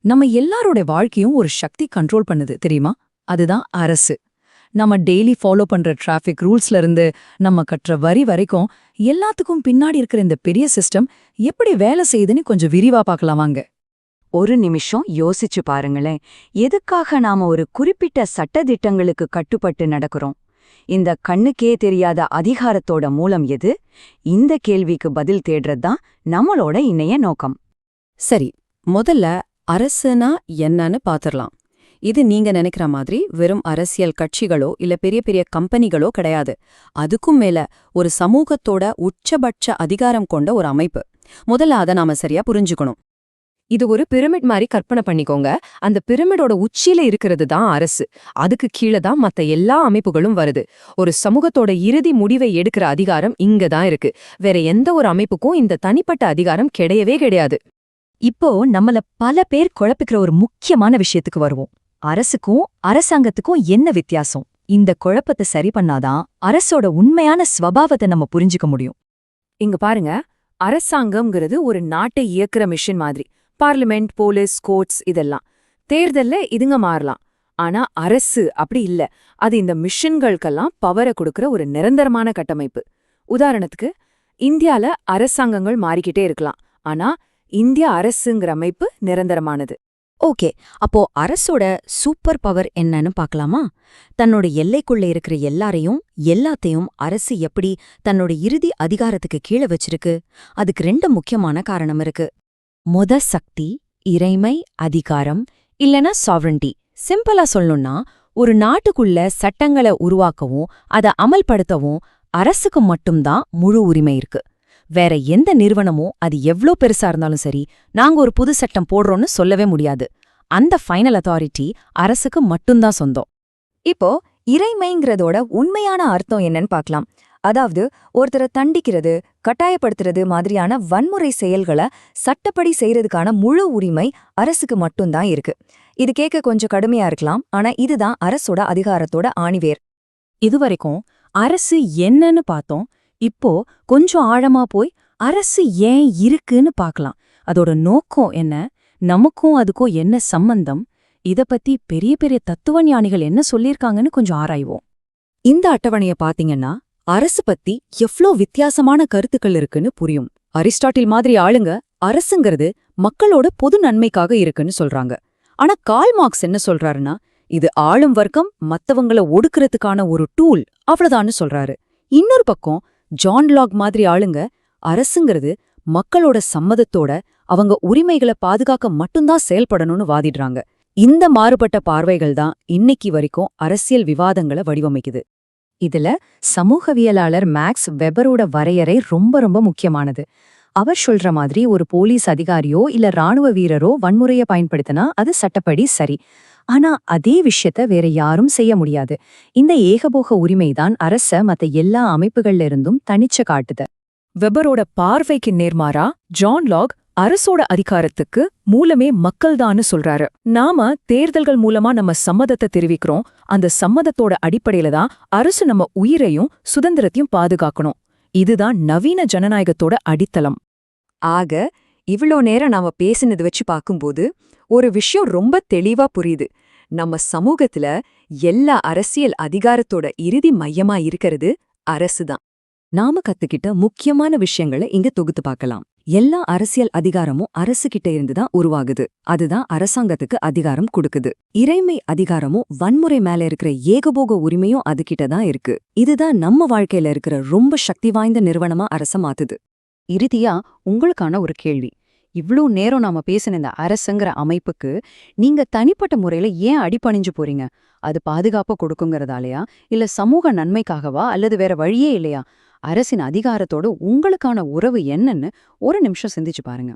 நம்ம எல்லாரோட வாழ்க்கையும் ஒரு சக்தி கண்ட்ரோல் பண்ணுது தெரியுமா? அதுதான் அரசு. நம்ம டெய்லி ஃபாலோ பண்ற டிராஃபிக் ரூல்ஸ்ல இருந்து நம்ம கட்டுற வரி வரைக்கும் எல்லாத்துக்கும் பின்னாடி இருக்கிற இந்த பெரிய சிஸ்டம் எப்படி வேலை செய்யுதுன்னு கொஞ்சம் விரிவா பார்க்கலாம் வாங்க. ஒரு நிமிஷம் யோசிச்சு பாருங்களேன். எதுக்காக நாம ஒரு குறிப்பிட்ட சட்டதிட்டங்களுக்கு கட்டுப்பட்டு நடக்கிறோம்? இந்த கண்ணுக்கே தெரியாத அதிகாரத்தோட மூலம் எது? இந்த கேள்விக்கு பதில் தேடுறதுதான் நம்மளோட இணைய நோக்கம். சரி முதல்ல அரசுனா என்னன்னு பாத்திரலாம். இது நீங்க நினைக்கிற மாதிரி வெறும் அரசியல் கட்சிகளோ இல்ல பெரிய பெரிய கம்பெனிகளோ கிடையாது. அதுக்கும் மேல ஒரு சமூகத்தோட உச்சபட்ச அதிகாரம் கொண்ட ஒரு அமைப்பு. முதல்ல அதை நாம சரியா புரிஞ்சுக்கணும். இது ஒரு பிரமிட் மாதிரி கற்பனை பண்ணிக்கோங்க. அந்த பிரமிடோட உச்சியில இருக்கிறது தான் அரசு. அதுக்கு கீழே தான் மத்த எல்லா அமைப்புகளும் வருது. ஒரு சமூகத்தோட இறுதி முடிவை எடுக்கிற அதிகாரம் இங்க தான் இருக்கு. வேற எந்த ஒரு அமைப்புக்கும் இந்த தனிப்பட்ட அதிகாரம் கிடையவே கிடையாது. இப்போ நம்மள பல பேர் குழப்பிக்கிற ஒரு முக்கியமான விஷயத்துக்கு வருவோம். அரசுக்கும் அரசாங்கத்துக்கும் என்ன வித்தியாசம்? இந்த குழப்பத்தை சரி பண்ணாதான் அரசோட உண்மையான ஸ்வபாவத்தை நம்ம புரிஞ்சுக்க முடியும். இங்க பாருங்க. அரசாங்கம்ங்கிறது ஒரு நாட்டை இயக்குற மிஷின் மாதிரி. பார்லிமெண்ட் போலீஸ் கோர்ட்ஸ் இதெல்லாம். தேர்தல்ல இதுங்க மாறலாம். ஆனா அரசு அப்படி இல்ல. அது இந்த மிஷின்களுக்கெல்லாம் பவரை கொடுக்கற ஒரு நிரந்தரமான கட்டமைப்பு. உதாரணத்துக்கு இந்தியால அரசாங்கங்கள் மாறிக்கிட்டே இருக்கலாம். ஆனா இந்திய அரசுங்கிற அமைப்பு நிரந்தரமானது. ஓகே அப்போ அரசோட சூப்பர் பவர் என்னன்னு பார்க்கலாமா? தன்னோட எல்லைக்குள்ள இருக்கிற எல்லாரையும் எல்லாத்தையும் அரசு எப்படி தன்னோட இறுதி அதிகாரத்துக்கு கீழே வச்சிருக்கு? அதுக்கு ரெண்டு முக்கியமான காரணம் இருக்கு. மொத சக்தி இறைமை அதிகாரம் இல்லனா சாவரண்டி சிம்பிளா சொல்லணும்னா ஒரு நாட்டுக்குள்ள சட்டங்களை உருவாக்கவும் அதை அமல்படுத்தவும் அரசுக்கு மட்டும்தான் முழு உரிமை இருக்கு. வேற எந்த நிறுவனமும் அது எவ்ளோ பெருசா இருந்தாலும் சரி நாங்க ஒரு புது சட்டம் போடுறோம்னு சொல்லவே முடியாது. அந்த ஃபைனல் அத்தாரிட்டி அரசுக்கு மட்டும்தான் சொந்தம். இப்போ இறைமைங்கிறதோட உண்மையான அர்த்தம் என்னன்னு பார்க்கலாம். அதாவது ஒருத்தரை தண்டிக்கிறது கட்டாயப்படுத்துறது மாதிரியான வன்முறை செயல்களை சட்டப்படி செய்யறதுக்கான முழு உரிமை அரசுக்கு மட்டும்தான் இருக்கு. இது கேட்க கொஞ்சம் கடுமையா இருக்கலாம் ஆனா இதுதான் அரசோட அதிகாரத்தோட ஆணிவேர். இதுவரைக்கும் அரசு என்னன்னு பார்த்தோம் இப்போ கொஞ்சம் ஆழமா போய் அரசு ஏன் இருக்குன்னு பார்க்கலாம். அதோட நோக்கம் என்ன? நமக்கும் அதுக்கும் என்ன சம்பந்தம்? இத பத்தி பெரிய பெரிய தத்துவ ஞானிகள் என்ன சொல்லியிருக்காங்கன்னு கொஞ்சம் ஆராய்வோம். இந்த அட்டவணைய பாத்தீங்கன்னா அரசு பத்தி எவ்ளோ வித்தியாசமான கருத்துக்கள் இருக்குன்னு புரியும். அரிஸ்டாட்டில் மாதிரி ஆளுங்க அரசுங்கிறது மக்களோட பொது நன்மைக்காக இருக்குன்னு சொல்றாங்க. ஆனா கால் மார்க்ஸ் என்ன சொல்றாருன்னா இது ஆளும் வர்க்கம் மத்தவங்கள ஒடுக்குறதுக்கான ஒரு டூல் அவ்வளவுதான்னு சொல்றாரு. இன்னொரு பக்கம் ஜான் லாக் மாதிரி ஆளுங்க அரசுங்கிறது மக்களோட சம்மதத்தோட அவங்க உரிமைகளை பாதுகாக்க மட்டும்தான் செயல்படணும்னு வாதிடுறாங்க. இந்த மாறுபட்ட பார்வைகள் தான் இன்னைக்கு வரைக்கும் அரசியல் விவாதங்களை வடிவமைக்குது. இதுல சமூகவியலாளர் மேக்ஸ் வெபரோட வரையறை ரொம்ப ரொம்ப முக்கியமானது. அவர் சொல்ற மாதிரி ஒரு போலீஸ் அதிகாரியோ இல்ல ராணுவ வீரரோ வன்முறைய பயன்படுத்தினா அது சட்டப்படி சரி. ஆனா அதே விஷயத்த வேற யாரும் செய்ய முடியாது. இந்த ஏகபோக உரிமைதான் அரச மத்த எல்லா அமைப்புகள்ல இருந்தும் தனிச்ச காட்டுது. வெபரோட பார்வைக்கு நேர்மாறா ஜான் லாக் அரசோட அதிகாரத்துக்கு மூலமே மக்கள்தான்னு சொல்றாரு. நாம தேர்தல்கள் மூலமா நம்ம சம்மதத்தை தெரிவிக்கிறோம். அந்த சம்மதத்தோட அடிப்படையில தான் அரசு நம்ம உயிரையும் சுதந்திரத்தையும் பாதுகாக்கணும். இதுதான் நவீன ஜனநாயகத்தோட அடித்தளம். ஆக இவ்ளோ நேரம் நாம பேசினது வச்சு பார்க்கும்போது ஒரு விஷயம் ரொம்ப தெளிவா புரியுது. நம்ம சமூகத்துல எல்லா அரசியல் அதிகாரத்தோட இறுதி மையமா இருக்கிறது அரசுதான் நாம கத்துக்கிட்ட முக்கியமான விஷயங்களை இங்க தொகுத்து பார்க்கலாம். எல்லா அரசியல் அதிகாரமும் அரசு கிட்ட இருந்துதான் உருவாகுது. அதுதான் அரசாங்கத்துக்கு அதிகாரம் கொடுக்குது. இறைமை அதிகாரமும் வன்முறை மேல இருக்கிற ஏகபோக உரிமையும் அதுகிட்ட தான் இருக்கு. இதுதான் நம்ம வாழ்க்கையில இருக்கிற ரொம்ப சக்தி வாய்ந்த நிறுவனமா அரச மாத்துது. இறுதியா உங்களுக்கான ஒரு கேள்வி. இவ்ளோ நேரம் நாம பேசின இந்த அரசுங்கிற அமைப்புக்கு நீங்க தனிப்பட்ட முறையில ஏன் அடிபணிஞ்சு போறீங்க? அது பாதுகாப்பு கொடுக்குங்கிறதாலயா இல்ல சமூக நன்மைக்காகவா? அல்லது வேற வழியே இல்லையா? அரசின் அதிகாரத்தோட உங்களுக்கான உறவு என்னன்னு ஒரு நிமிஷம் சிந்திச்சு பாருங்க.